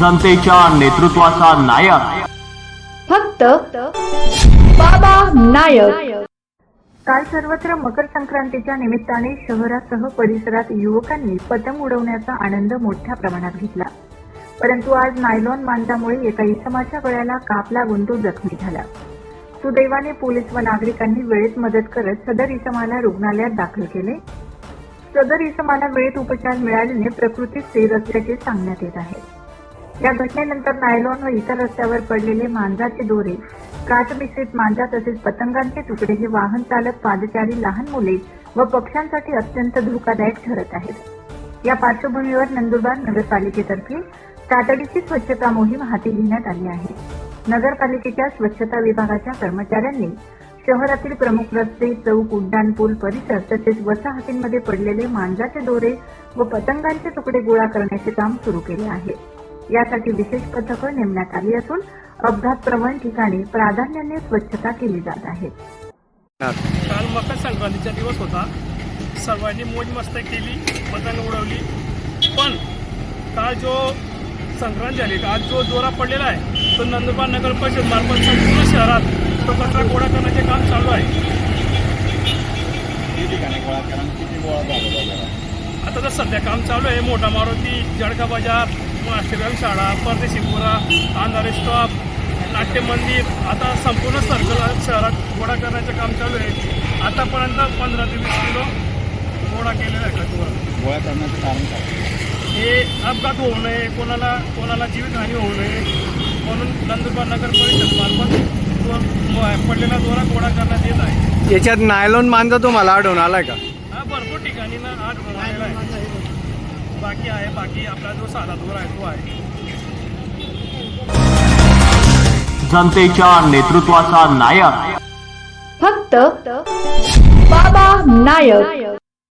जनतेच्या नेतृत्वाचा नायक. फक्त बाबा नायक. काल सर्वत्र मकर संक्रांतीच्या निमित्ताने शहरासह परिसरात युवकांनी पतंग उडवण्याचा आनंद मोठ्या प्रमाणात घेतला. परंतु आज नायलॉन मांजामुळे एका इसमाच्या गळ्याला काप लागून तो जखमी झाला. सुदैवाने पोलीस व नागरिकांनी वेळेत मदत करत सदर इसमाला रुग्णालयात दाखल केले. सदर इसमाला वेळेत उपचार मिळाल्याने प्रकृती स्थिर असल्याचे सांगण्यात येत आहे या घटनेनंतर नायलॉन व इतर रस्त्यावर पडलेले मांजाचे दोरे काचमिश्रित मांजा तसेच पतंगांचे तुकडे हे वाहन चालक पादचारी लहान मुले व पक्ष्यांसाठी अत्यंत धोकादायक ठरत आहेत. या पार्श्वभूमीवर नंदुरबार नगरपालिकेतर्फे तातडीची स्वच्छता मोहीम हाती घेण्यात आली आहे. नगरपालिकेच्या स्वच्छता विभागाच्या कर्मचाऱ्यांनी शहरातील प्रमुख रस्ते चौक उड्डाणपूल परिसर तसेच वसाहतींमध्ये पडलेले मांजाचे दोरे व पतंगांचे तुकडे गोळा करण्याचे काम सुरू केले आहे. यासाठी विशेष पथकं नेमण्यात आली असून अपघात प्रवण ठिकाणी प्राधान्याने स्वच्छता केली जात आहे. काल मकर संक्रांतीचा दिवस होता. सर्वांनी मोज मस्ती केली पतंग उडवली. पण काल जो संक्रांत झाली आज जो जोरा पडलेला आहे तो नंदुरबार नगर परिषद मार्फत संपूर्ण शहरात तो कचरा गोळा करण्याचे काम चालू आहे. आता तर सध्या काम चालू आहे. मोठा मारुती जळका बाजार महाराष्ट्र शाळा परदेशीपुरा अंधारे स्टॉप नाट्य मंदिर आता संपूर्ण सर्कल शहरात गोळा करण्याचं काम चालू आहे. आतापर्यंत पंधरा ते वीस किलो गोळा केलेला आहे कचरा गोळा करण्याचं कारण काय? हे अपघात होऊ नये कोणाला कोणाला जीवितहानी होऊ नये म्हणून नंदुरबार नगर परिषद मार्फत पडलेला दोरा गोळा करण्यात येत आहे. याच्यात नायलॉन मांजा तुम्हाला आढळून आलाय का? हा भरपूर ठिकाणी ना आठ बनवलेला आहे. बाकी आहे बाकी आपला जो साधा दोरा आहे तो आहे. जनतेच्या नेतृत्वाचा नायक. फक्त बाबा नायक.